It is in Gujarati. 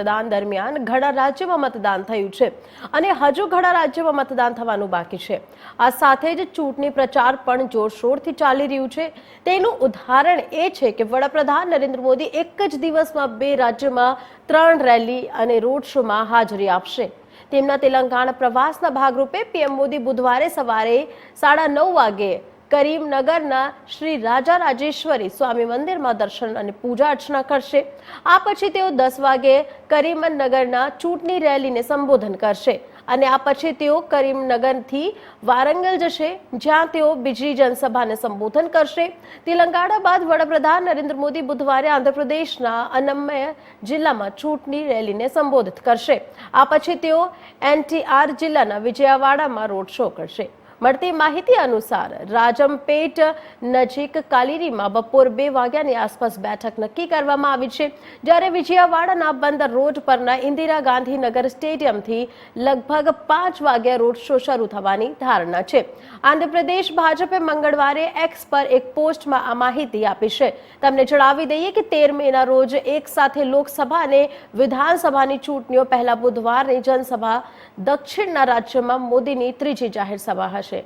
મતદાન દરમિયાન ઘણા રાજ્યોમાં મતદાન થયું છે અને હજુ ઘણા રાજ્યોમાં મતદાન થવાનું બાકી છે. આ સાથે જ ચૂંટણી પ્રચાર પણ જોરશોરથી ચાલી રહ્યું છે. તેનું ઉદાહરણ એ છે કે વડાપ્રધાન નરેન્દ્ર મોદી એક જ દિવસમાં બે રાજ્યોમાં ત્રણ રેલી અને રોડ શોમાં હાજરી આપશે. તેમના તેલંગાણા પ્રવાસના ભાગરૂપે પીએમ મોદી બુધવારે સવારે સાડા નવ વાગે કરીમનગરના શ્રી રાજા રાજેશ્વરી સ્વામી મંદિરમાં દર્શન અને પૂજા અર્ચના કરશે. આ પછી તેઓ દસ વાગે કરીમનગરના ચૂંટણી રેલીને સંબોધન કરશે અને આ પછી તેઓ કરીમનગરથી વારંગલ જશે, જ્યાં તેઓ બીજી જનસભાને સંબોધન કરશે. તેલંગાણા બાદ વડાપ્રધાન નરેન્દ્ર મોદી બુધવારે આંધ્રપ્રદેશના અનમય જિલ્લામાં ચૂંટણી રેલીને સંબોધિત કરશે. આ પછી તેઓ એનટીઆર જિલ્લાના વિજયવાડામાં રોડ શો કરશે. મળતી માહિતી અનુસાર રાજમપેટ નજીક કાલીરીમાં બપોર બે વાગ્યાની આસપાસ બેઠક નક્કી કરવામાં આવી છે, જ્યારે વિજયવાડાના બંદર રોડ પરના ઇન્દિરા ગાંધીનગર સ્ટેડિયમથી લગભગ પાંચ વાગ્યા રોડ શો શરૂ થવાની ધારણા છે. આંધ્રપ્રદેશ ભાજપે મંગળવારે એક્સ પર એક પોસ્ટમાં આ માહિતી આપી છે. તમને જણાવી દઈએ કે તેર મેના રોજ એક સાથે લોકસભા અને વિધાનસભાની ચૂંટણીઓ પહેલા બુધવારની જનસભા દક્ષિણના રાજ્યમાં મોદીની ત્રીજી જાહેર સભા હશે. പക്ഷേ